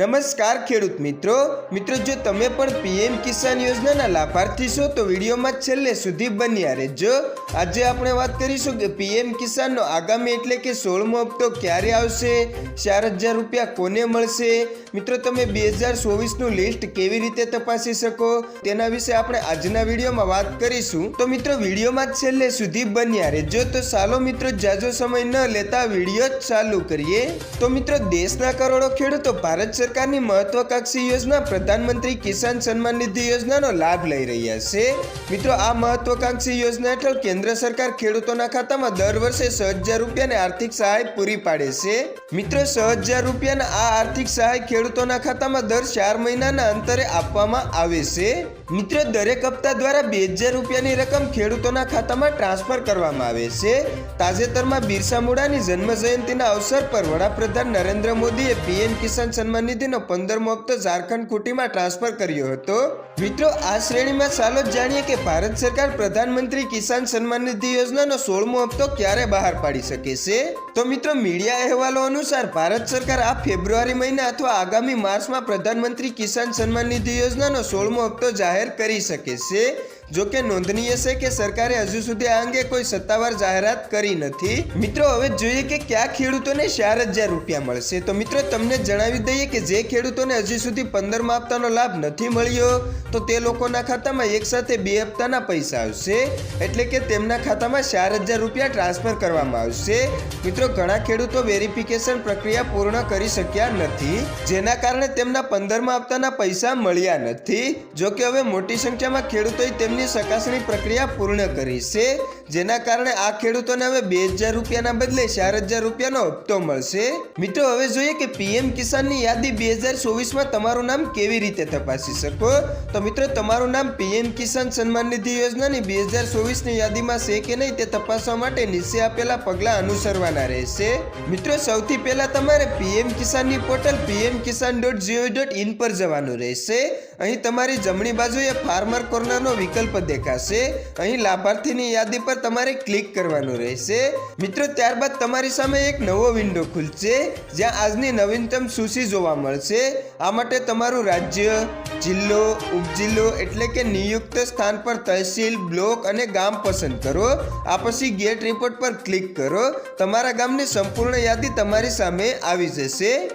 નમસ્કાર ખેડૂત મિત્રો. મિત્રો, જો તમે પણ પીએમ કિસાન યોજનાના લાભાર્થી છો, તો વિડીયોમાં છેલ્લે સુધી બન્યા રહેજો. આજે આપણે વાત કરીશું કે પીએમ કિસાનનો આગામી એટલે કે સોળમો હપ્તો ક્યારે આવશે? ચાર હજાર રૂપિયા કોને મળશે? મિત્રો, તમે બે હજાર ચોવીસનું લિસ્ટ કેવી રીતે તપાસી શકો? તેના વિશે આપણે આજના વિડીયોમાં વાત કરીશું. તો મિત્રો, વિડીયોમાં છેલ્લે સુધી બન્યા રહેજો. તો ચાલો મિત્રો, જાજો સમય ન લેતા વીડિયો ચાલુ કરીએ. તો મિત્રો, દેશના કરોડો ખેડૂતો ભારત સરકારની મહત્વાકાંક્ષી યોજના પ્રધાનમંત્રી કિસાન સન્માન નિધિ યોજનાનો લાભ લઈ રહ્યા છે. મિત્રો, આ મહત્વાકાંક્ષી યોજના હેઠળ કેન્દ્ર સરકાર ખેડૂતોના ખાતામાં દર વર્ષે છ હજાર રૂપિયાની આર્થિક સહાય પૂરી પાડે છે. મિત્રો, છ હજાર રૂપિયાના આ આર્થિક સહાય ખેડૂતોના ખાતામાં દર ચાર મહિનાના અંતરે આપવામાં આવે છે. મિત્રો, દરેક હપ્તા દ્વારા બે હજાર રૂપિયાની રકમ ખેડૂતોના ખાતામાં ટ્રાન્સફર કરવામાં આવે છે. તાજેતરમાં બિરસા મુંડાની જન્મ જયંતિના અવસર પર વડાપ્રધાન નરેન્દ્ર મોદીએ પીએમ કિસાન સન્માન નિધિનો પંદરમો હપ્તો ઝારખંડ કુટીમાં ટ્રાન્સફર કર્યો હતો. મિત્રો, આ શ્રેણીમાં ચાલો જાણીએ કે ભારત સરકાર પ્રધાનમંત્રી કિસાન સન્માન નિધિ યોજનાનો સોળમો હપ્તો ક્યારે બહાર પાડી શકે છે? તો મિત્રો, મીડિયા અહેવાલો અનુસાર ભારત સરકાર આ ફેબ્રુઆરી મહિના અથવા આગામી માર્ચમાં પ્રધાનમંત્રી કિસાન સન્માન નિધિ યોજનાનો સોળમો હપ્તો જાહેર કરી શકે છે. જો કે નોંધનીય છે કે સરકારે હજુ સુધી આ અંગે કોઈ સત્તાવાર જાહેરાત કરી નથી. મિત્રો, હવે જોઈએ કે કયા ખેડૂતોને ચાર હજાર રૂપિયા મળશે. તો મિત્રો, તમને જણાવી દઈએ કે જે ખેડૂતોને હજી સુધી પંદર હપ્તાનો લાભ નથી મળ્યો, તો તે લોકોના ખાતામાં એક સાથે બે હપ્તાના પૈસા આવશે. એટલે કે તેમના ખાતામાં ચાર હજાર રૂપિયા ટ્રાન્સફર કરવામાં આવશે. મિત્રો, ઘણા ખેડૂતો વેરિફિકેશન પ્રક્રિયા પૂર્ણ કરી શક્યા નથી, જેના કારણે તેમના પંદરમા હપ્તાના પૈસા મળ્યા નથી. જો કે હવે મોટી સંખ્યામાં ખેડૂતોએ તેમની ચકાસણી પ્રક્રિયા પૂર્ણ કરી છે, જેના કારણે આ ખેડૂતોને હવે બે હજાર રૂપિયાના બદલે ચાર હજાર રૂપિયાનો હપ્તો મળશે. મિત્રો, હવે જોઈએ કે પીએમ કિસાનની યાદી બે હજાર ચોવીસમાં તમારું નામ કેવી રીતે તપાસી શકો? તો મિત્રો, તમારું નામ પીએમ કિસાન સન્માન નિધિ યોજનાની બે હજાર ચોવીસની યાદીમાં છે કે નહીં તે તપાસવા માટે નીચે આપેલા પગલાં અનુસરવાના રહેશે. મિત્રો, સૌથી પહેલા તમારે PM કિસાનની portal PM Kisan dot gov dot in પર જવાનું રહેશે. અહીં તમારી જમણી બાજુએ ફાર્મર કોર્નરનો વિકલ્પ દેખાશે. અહીં લાભાર્થીની યાદી પર તમારે ક્લિક કરવાનું રહેશે. મિત્રો, ત્યારબાદ તમારી સામે એક નવો વિન્ડો ખુલશે, જ્યાં આજની નવીનતમ સૂચિ જોવા મળશે. આ માટે તમારું રાજ્ય, જિલ્લો, ઉપજિલ્લો એટલે કે નિયુક્ત સ્થાન પર તહેસીલ, બ્લોક અને ગામ પસંદ કરો. આ પછી ગેટ રિપોર્ટ પર ક્લિક કરો. તમારા ગામની સંપૂર્ણ યાદી તમારી સામે આવી જશે.